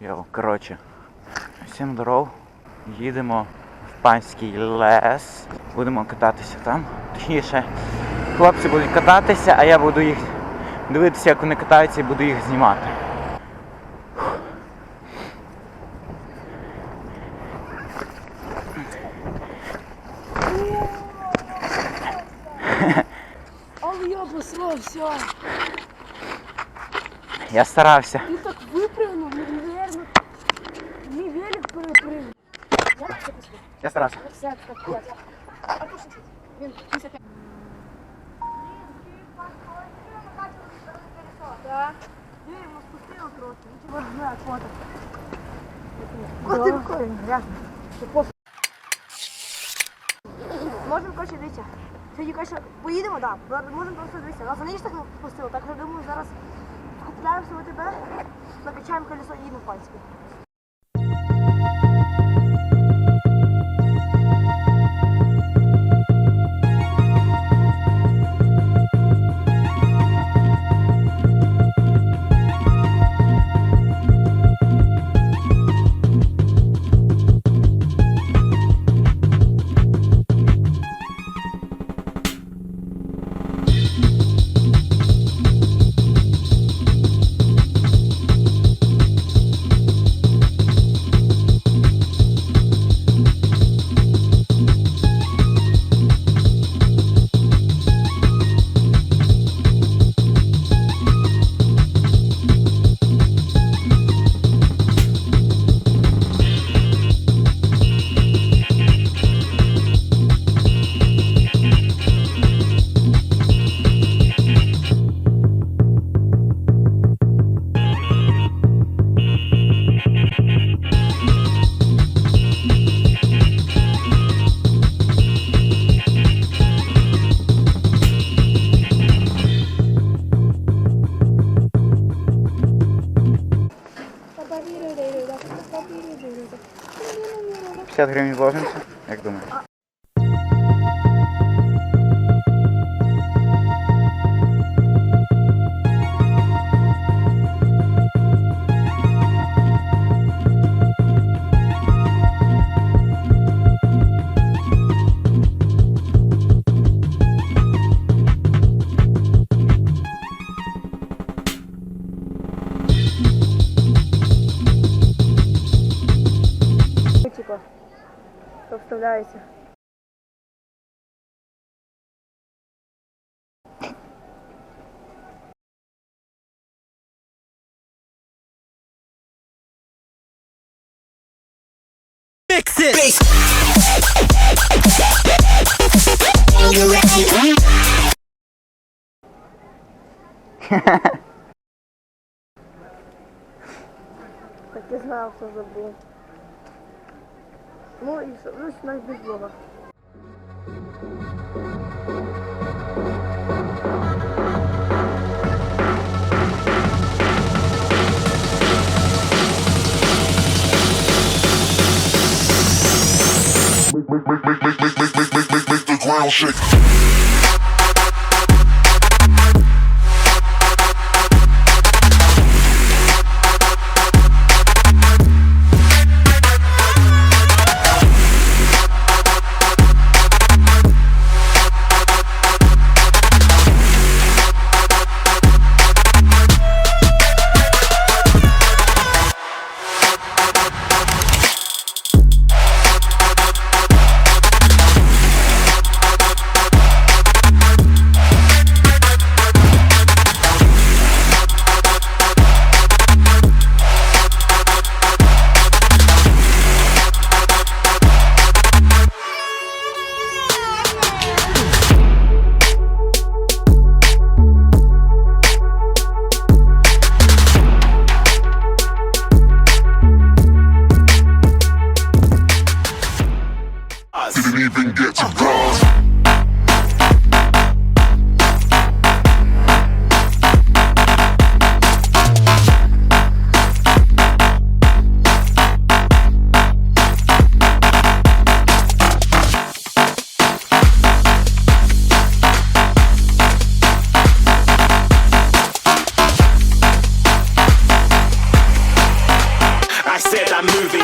Йоу, коротше. Всім здоров. Їдемо в панський лес. Будемо кататися там. Точніше, хлопці будуть кататися, а я буду їх дивитися, як вони катаються і буду їх знімати. Але я обосрався. Я старався. Він так випрыгнув, ну, наверно. Мій велик перепрыгнув. Я так пустив. Я старався. Все, капець. А то що це? Він 55. Так. Ні, йому спустило трохи. Він тебе котик. Котик. Можемо, коротше, дивіться. Сьогодні, коротше, поїдемо, так. Можемо просто дивитися. Нас вони ж так спустило, так що думаю, зараз купляємося в тебе, накачаємо колесо і їдемо в панську. — Teraz gramy w Bożym? Jak? представляєте? Fix it. Хоть и знал, что забыл. Ну і що, ну навіть без блога. make, make, make, make, make, make, make, make, make, make the ground shake.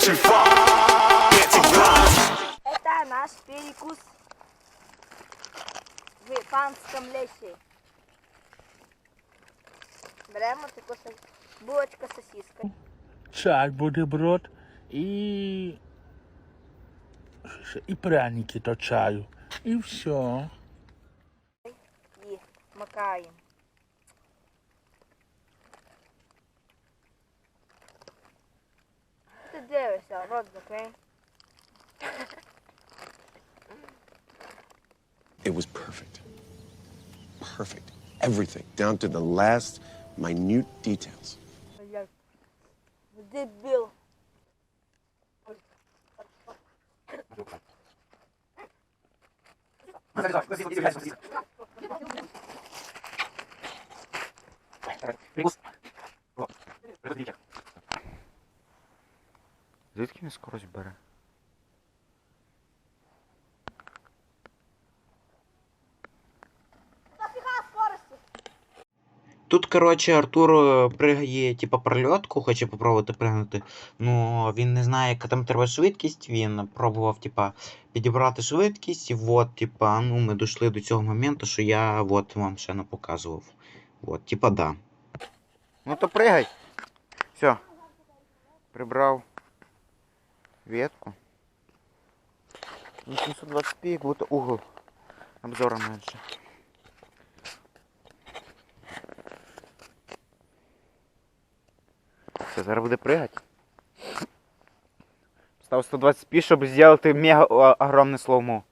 Это наш перекус в панском лесі. Беремо таку булочка з сосискою. чай, бутерброд і. ще? І пряники до чаю. І все. І макаємо. So, road the rain. it was perfect. Perfect. Everything, down to the last minute details. Did Bill. Звідки він скорость бере? Тут, коротше, Артур е, пригає, типа, прольотку, хоче попробувати пригнути. Ну, він не знає, яка там треба швидкість. Він пробував, типа, підібрати швидкість, і от, типа, ну, ми дійшли до цього моменту, що я от вам ще не показував. От, типа, да. Ну то пригай. Все. Прибрав ветку. 820p, как будто угол обзора меньше. Все, зараз буде пригати. Став 120p, щоб зробити мега огромне слоумо.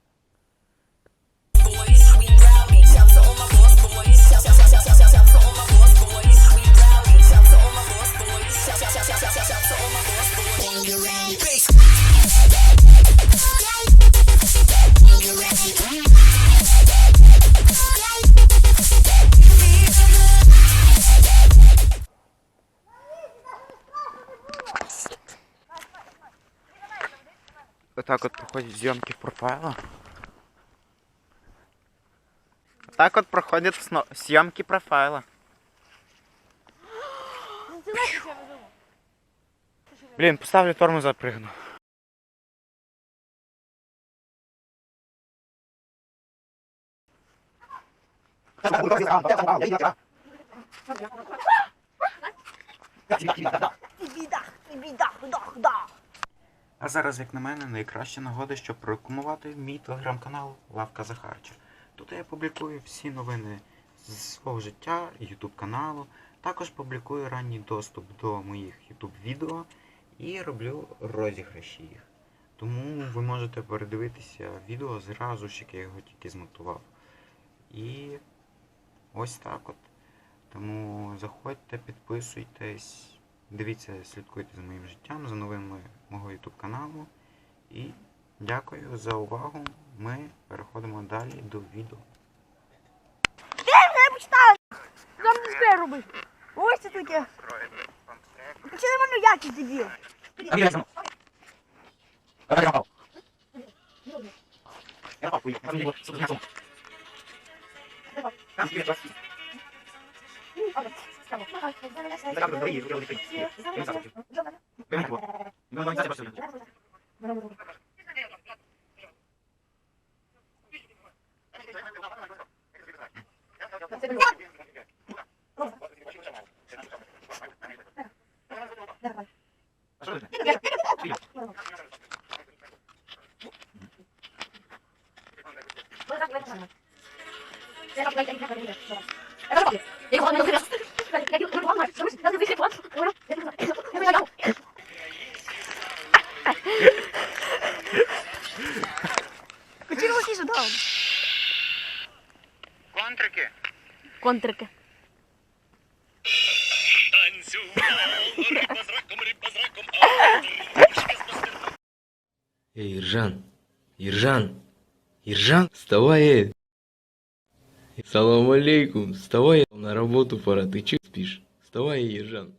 Отак от проходять зйомки профайла. Так от проходять сно- зйомки профайла. Ну ти знаєш, що я не думав? Блін, поставлю тормоз запригну. Ти бідах, ти бідах, дах, дах. А зараз, як на мене, найкраща нагода, щоб прорекламувати мій телеграм-канал Лавка Захарча. Тут я публікую всі новини з свого життя, ютуб каналу. Також публікую ранній доступ до моїх ютуб відео і роблю розіграші їх. Тому ви можете передивитися відео зразу ж, як я його тільки змонтував. І ось так от. Тому заходьте, підписуйтесь, дивіться, слідкуйте за моїм життям, за новинами мого YouTube каналу. І дякую за увагу. Ми переходимо далі до відео. Я почитаю. Там не робити. Ось це таке. Чи нормально якість дебіл? Zagadłem do jej, żeby odejść. Nie zagadłem. Pewnie było. No, no i zaczęła się. Thank you. Хотів голосніше дав. Контрики! Контрики. Эй, Иржан, Иржан, Иржан, вставай, эй. Салам алейкум, вставай, на работу пора, ты че спишь? Вставай, Иржан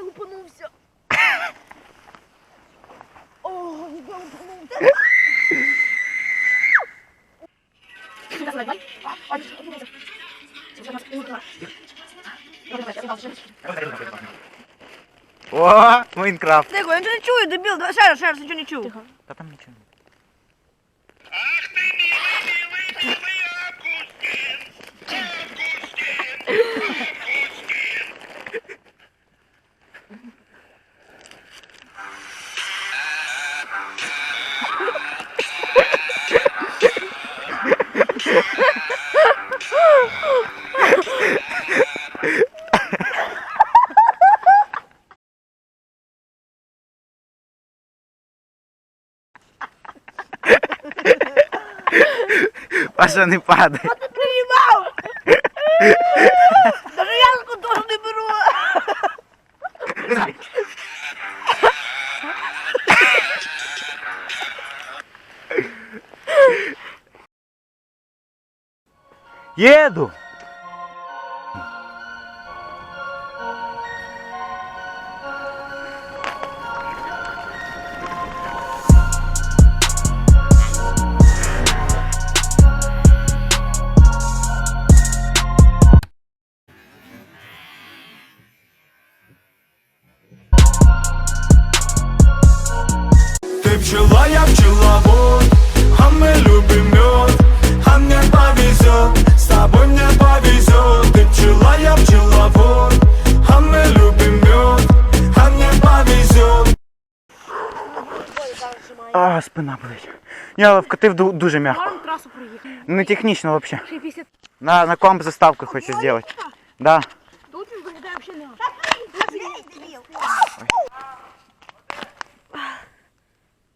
я лупанувся. О, ніби лупанувся. О, Майнкрафт. Тихо, я нічого не чую, дебіл, давай ще раз, ще раз, нічого не чую. Та там нічого. Паша не падай. Приїмав! Даже ялку теж не беру. Їду. А, спина болить. Я але вкатив дуже м'яко. Можемо трасу проїхати. Ну технічно після На, на комп заставку хочу сделать. Да. тут він виглядає взагалі не.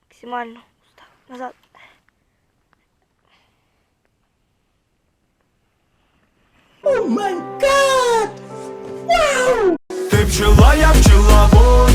Максимально. Назад. Ты пчела, я пчеловод А